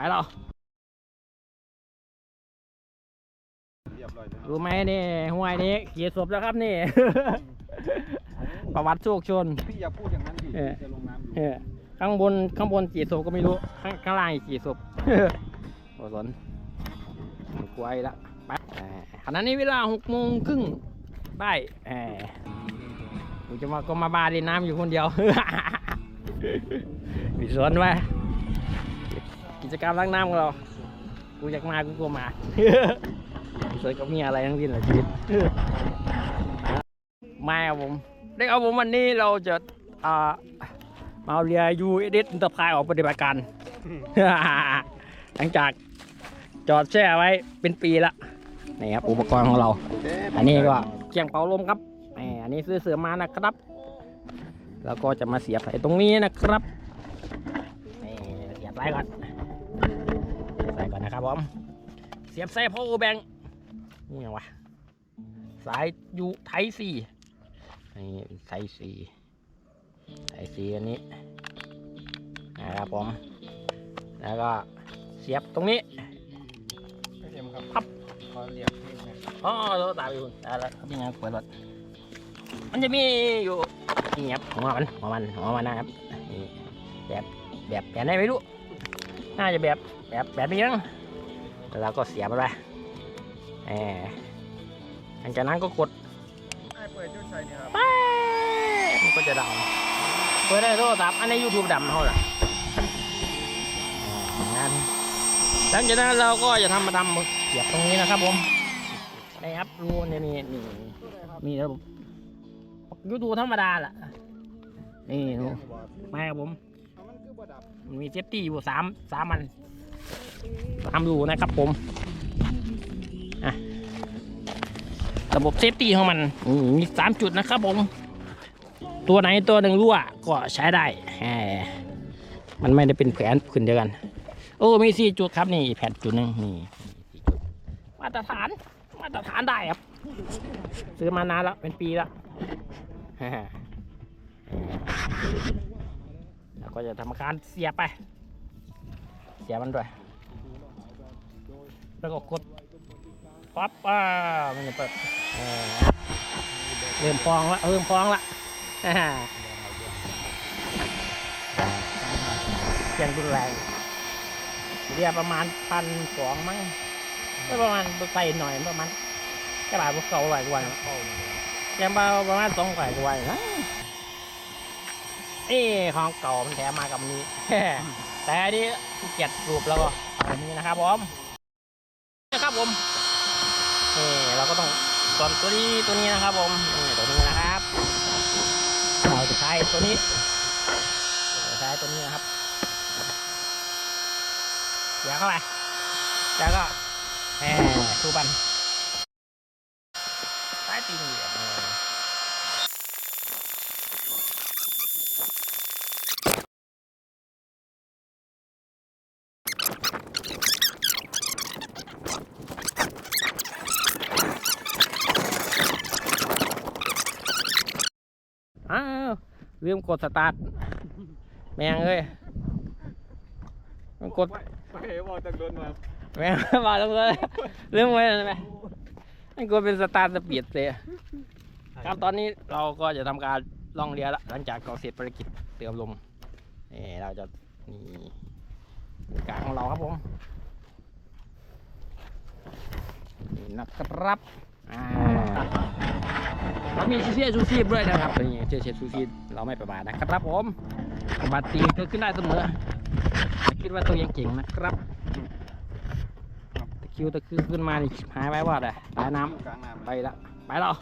ไปแล้วเรียบร้อยแล้วรู้ไหมนี่ห้วยนี้กี่ศพแล้วครับนี่ ประวัติโชคชนพี่อย่าพูดอย่างนั้นดิเออจะลงน้ำอยู่เออข้างบนข้างบนกี่ศพก็ไม่รู้ ข้างข้างล่างอีกกี่ศพโอ้สนกลัวอีกละไปเอ่อขณะนี้เวลาหกโมงครึ่งได้เออกูจะมาก็มาบาเล่นน้ำอยู่คนเดียวมีสวนไว้กิ จกรรมล้างน้ำของเรา กูอยากมา กูก็มาสวนก็มีอะไรทั้งสิ้นแหละชีวิตไม่ครับผมเด็กเอาผมวันนี้เราจะอ่ามาเอาเรือยูเอเดสอินเตอร์พายออกปฏิบัติการ หลังจากจอดแช่ไว้เป็นปีละนี่ครับอุปกรณ์ของเรา อันนี้ก็เกียงเป่าลมครับแหมอันนี้ซื้อเสือมานะครับ แล้วก็จะมาเสียบใส่ตรงนี้นะครับนี่เสียบสายก่อนเสียบสาย ก่อนนะครับผม เสียบใส่พ่อแบงนี่ไงวะ สายยูไทซีนี่ไทซีไทซีอันนี้นะครับผม แล้วก็เสียบตรงนี้ไม่เต็มครับครับขอเรียกพี่นะอ๋อรถตามอยู่ได้แล้วนี่ไงเปิดรถมันจะมีอยู่นี่ครับหัวมันหัวมันหัวมันนะครับนี่แบบแบบแบบไหนไม่รู้ น่าจะแบบแบบแบบนี้มั้งแล้วเราก็เสียบมันไปแหมหลังจากนั้นก็กดไอ้เปิดยุ่งชัยเนี่ยครับไปมันก็จะดังเปิดได้โทรศัพท์อันในยูทูบดำเท่าไหร่งั้นหลังจากนั้นเราก็จะทำมาดำมึกเสียบตรงนี้นะครับผมนี่ครับรูเนี่ยนี่นี่มีระบบยูทูบธรรมดาแหละนี่ดูไม่ครับผม มีเซฟตี้อยู่สามสามอันสามรูนะครับผมระบบเซฟตี้ของมันมีสามจุดนะครับผม ตัวไหนตัวหนึ่งรั่วก็ใช้ได้มมันไม่ได้เป็นแผนขึ้นเดียวกัน โอ้มีสี่จุดครับนี่แผ่นจุดหนึ่งนี่มาตรฐานมาตรฐานได้ครับ ซื้อมานานแล้วเป็นปีล้วแล้ว ก็จะทำการเสียบไป เสียบมันด้วย แล้วก็กดปั๊บอ่ามันจะเปิดเออเริ่มฟองละเริ่มฟองละเสียงรุนแรงเรียประมาณพันสองมั้งก็ประมาณใส่หน่อยประมาณแค่บาทพวกเก่าหลกว่านะแค่บาประมาณสองหลากว่านะ นี่ของเก่ามันแถมมากับนี้ แต่นี้เกียจรูปแล้วก็เอาอันนี้นะครับผมนะครับผมนี่เราก็ต้องส่วนตัวนี้ตัวนี้นะครับผมนี่ตัวนี้นะครับเราจะใช้ตัวนี้ใช้ตัวนี้นะครับเดี๋ยวเข้าไปแล้วก็แหมทูบันใช้ตีนเหยียบเออ อ้าว ลืมกดสตาร์ทแมงเอ้ยมันกดไปบอกจากโดนมาแมงมาแล้วเลยลืมไว้เลยไหมมันกดเป็นสตาร์ทสปีดเลยครับตอนนี้เราก็จะทำการล่องเรือละหลังจากก่อเสร็จภารกิจเติมลมนี่เราจะนี่กลางของเราครับผมนี่นะครับอ่า เรามีเสื้อชูชีพด้วยนะครับนี่เสื้อชูชีพเราไม่ประมาทนะครับผมอุบัติเหตุเกิดขึ้นได้เสมอคิดว่าตัวเองเก่งนะครับตะคิวตะคือขึ้นมานี่หายไปว่าเลยตายน้กลางน้ำำไปละไปแล้ว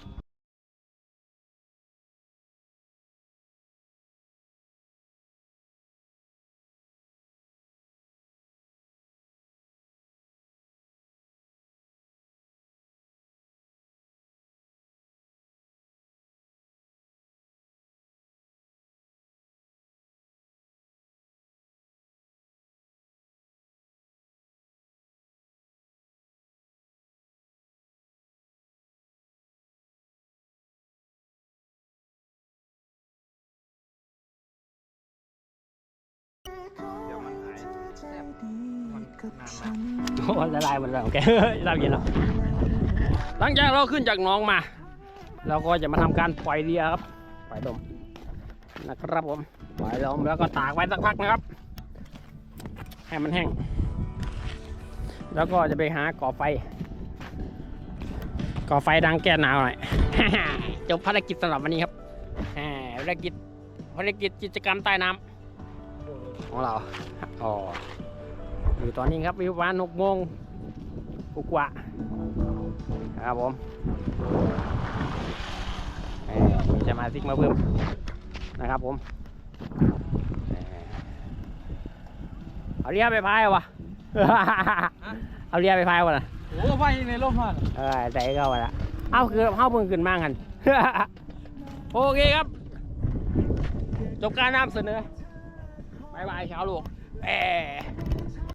โอ้ละลายหมดแล้วโอเคน้ำเย็นแล้วหลังจากเราขึ้นจากน้องมา เราก็จะมาทำการปล่อยเรือครับปล่อยลมนะครับผมปล่อยลมแล้วก็ตากไว้สักพักนะครับ ให้มันแห้ง แล้วก็จะไปหาก่อไฟ ก่อไฟดังแก้หนาวหน่อยจบภารกิจสำหรับวันนี้ครับภารกิจภารกิจกิจกรรมใต้น้ำ ของเราอ๋ออยู่ตอนนี้ครับวิวประมาณหกโมงกว่าๆครับผมเอ่อมีสมาชิกมาเพิ่มนะครับผมเอ่อเอาเรือไปพายวะเอาเรือไปพายวะนะโอ้ไฟในร่มมันเออใจเข้ามาละเอาคือเข้ามึงขึ้นมากันโอเคครับ จบการนำเสนอ บายบา